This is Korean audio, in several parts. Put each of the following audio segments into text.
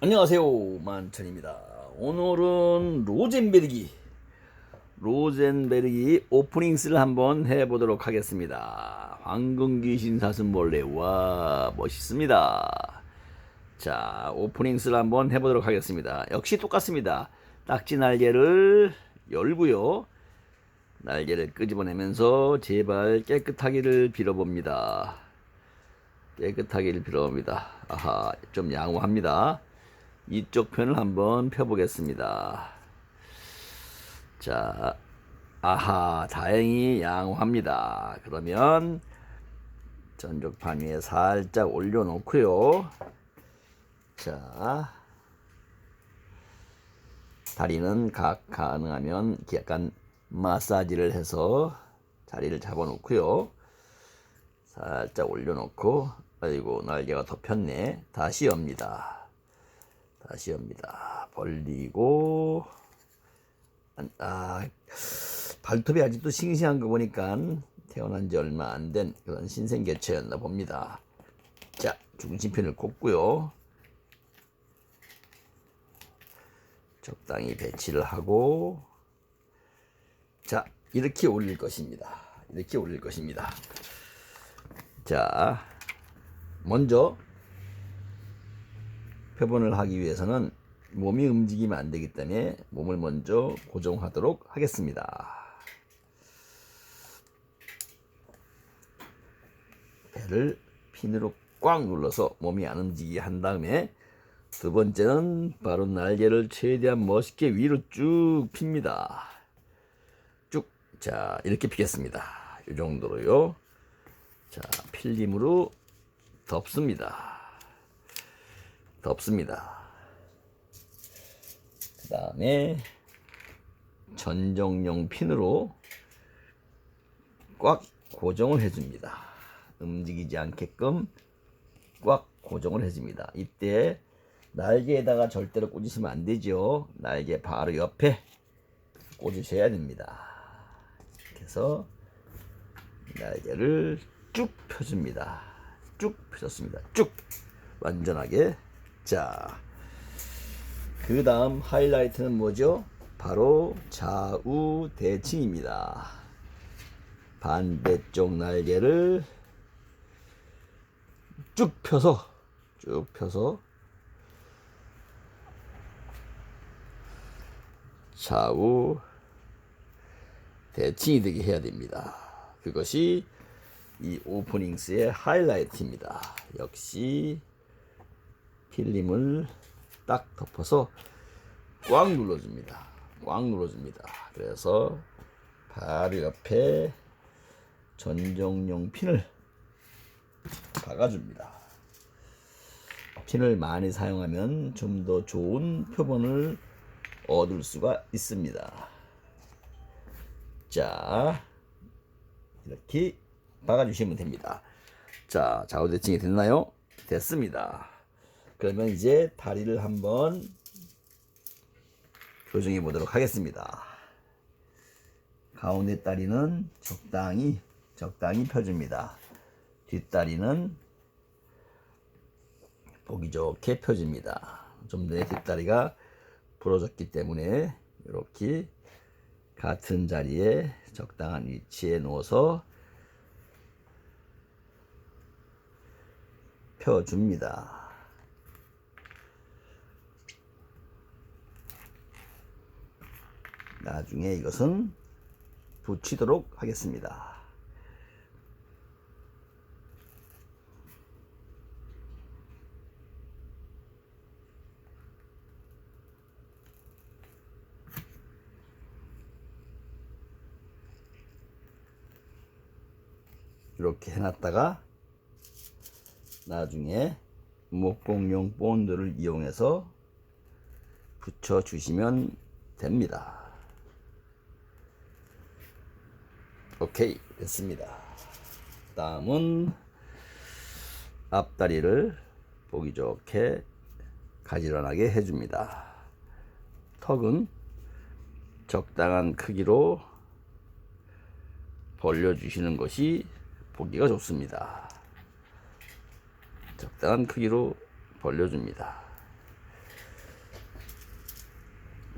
안녕하세요 만천입니다. 오늘은 로젠베르기 로젠베르기 오프닝스를 한번 해보도록 하겠습니다. 황금귀신 사슴벌레 와 멋있습니다. 자 오프닝스를 한번 해보도록 하겠습니다. 역시 똑같습니다. 딱지 날개를 열고요. 날개를 끄집어내면서 제발 깨끗하기를 빌어봅니다. 깨끗하기를 빌어봅니다. 아하 좀 양호합니다 이쪽 편을 한번 펴보겠습니다. 자, 아하, 다행히 양호합니다. 그러면 전족판 위에 살짝 올려놓고요. 자, 다리는 각 가능하면 약간 마사지를 해서 자리를 잡아놓고요. 살짝 올려놓고, 아이고, 날개가 덮였네. 다시 엽니다. 다시 엽니다. 벌리고 아 발톱이 아직도 싱싱한 거 보니까 태어난 지 얼마 안 된 그런 신생 개체였나 봅니다. 자 중심핀을 꽂고요. 적당히 배치를 하고 자 이렇게 올릴 것입니다. 이렇게 올릴 것입니다. 자 먼저 표본을 하기 위해서는 몸이 움직이면 안 되기 때문에 몸을 먼저 고정하도록 하겠습니다. 배를 핀으로 꽉 눌러서 몸이 안 움직이게 한 다음에 두 번째는 바로 날개를 최대한 멋있게 위로 쭉 핍니다. 쭉. 자, 이렇게 피겠습니다. 이 정도로요. 자, 필름으로 덮습니다. 덮습니다. 그 다음에 전정용 핀으로 꽉 고정을 해줍니다. 움직이지 않게끔 꽉 고정을 해줍니다. 이때 날개에다가 절대로 꽂으시면 안 되죠. 날개 바로 옆에 꽂으셔야 됩니다. 이렇게 해서 날개를 쭉 펴줍니다. 쭉 펴졌습니다. 쭉 완전하게 자, 그 다음 하이라이트는 뭐죠? 바로 좌우 대칭입니다. 반대쪽 날개를 쭉 펴서, 쭉 펴서 좌우 대칭이 되게 해야 됩니다. 그것이 이 오프닝스의 하이라이트입니다. 역시 필름을 딱 덮어서 꽉 눌러줍니다. 꽉 눌러줍니다. 그래서 바로 옆에 전정용 핀을 박아줍니다. 핀을 많이 사용하면 좀 더 좋은 표본을 얻을 수가 있습니다. 자, 이렇게 박아주시면 됩니다. 자, 좌우 대칭이 됐나요? 됐습니다. 그러면 이제 다리를 한번 교정해 보도록 하겠습니다. 가운데 다리는 적당히 적당히 펴줍니다. 뒷다리는 보기 좋게 펴줍니다. 좀 전에 뒷다리가 부러졌기 때문에 이렇게 같은 자리에 적당한 위치에 놓아서 펴줍니다. 나중에 이것은 붙이도록 하겠습니다. 이렇게 해놨다가 나중에 목공용 본드를 이용해서 붙여주시면 됩니다. 오케이 됐습니다. 다음은 앞다리를 보기 좋게 가지런하게 해줍니다. 턱은 적당한 크기로 벌려주시는 것이 보기가 좋습니다. 적당한 크기로 벌려줍니다.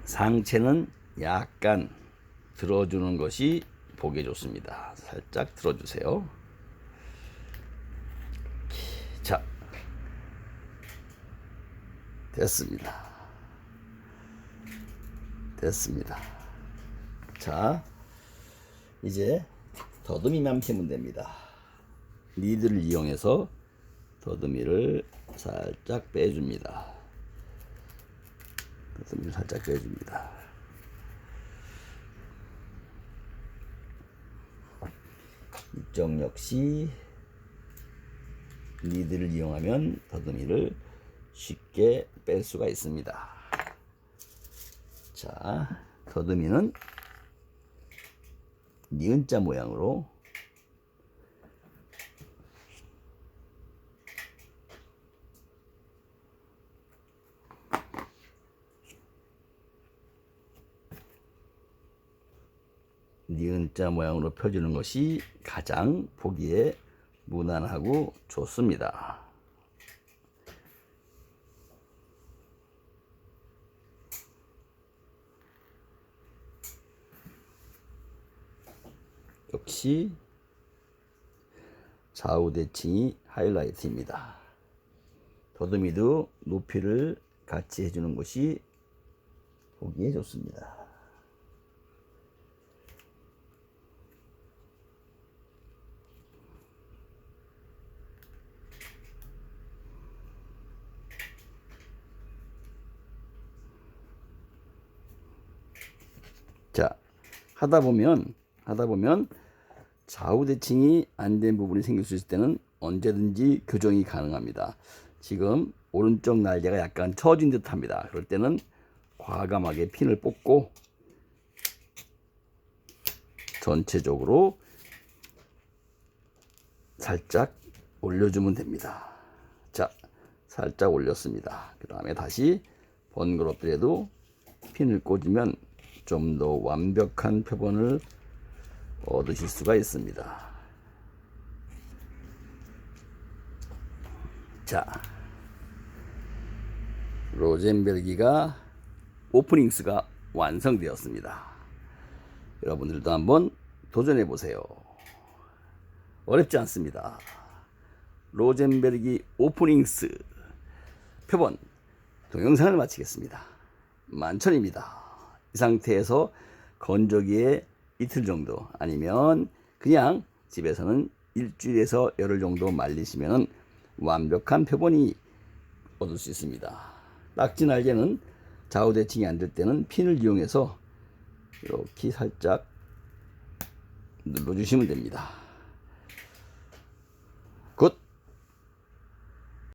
상체는 약간 들어주는 것이 보기 좋습니다. 살짝 들어주세요. 자, 됐습니다. 됐습니다. 자, 이제 더듬이만 펴면 됩니다. 니드를 이용해서 더듬이를 살짝 빼줍니다. 더듬이를 살짝 빼줍니다. 이쪽 역시 니드를 이용하면 더듬이를 쉽게 뺄 수가 있습니다. 자, 더듬이는 니은자 모양으로 니은자 모양으로 펴주는 것이 가장 보기에 무난하고 좋습니다. 역시 좌우 대칭이 하이라이트입니다. 더듬이도 높이를 같이 해주는 것이 보기에 좋습니다. 자, 하다 보면 하다 보면 좌우 대칭이 안 된 부분이 생길 수 있을 때는 언제든지 교정이 가능합니다. 지금 오른쪽 날개가 약간 처진 듯합니다. 그럴 때는 과감하게 핀을 뽑고 전체적으로 살짝 올려주면 됩니다. 자, 살짝 올렸습니다. 그 다음에 다시 번거롭더라도 핀을 꽂으면 좀 더 완벽한 표본을 얻으실 수가 있습니다. 자, 로젠베르기가 오프닝스가 완성되었습니다. 여러분들도 한번 도전해 보세요. 어렵지 않습니다. 로젠베르기 오프닝스 표본 동영상을 마치겠습니다. 만천입니다. 이 상태에서 건조기에 이틀 정도 아니면 그냥 집에서는 일주일에서 열흘 정도 말리시면 완벽한 표본이 얻을 수 있습니다. 낙지 날개는 좌우 대칭이 안 될 때는 핀을 이용해서 이렇게 살짝 눌러주시면 됩니다.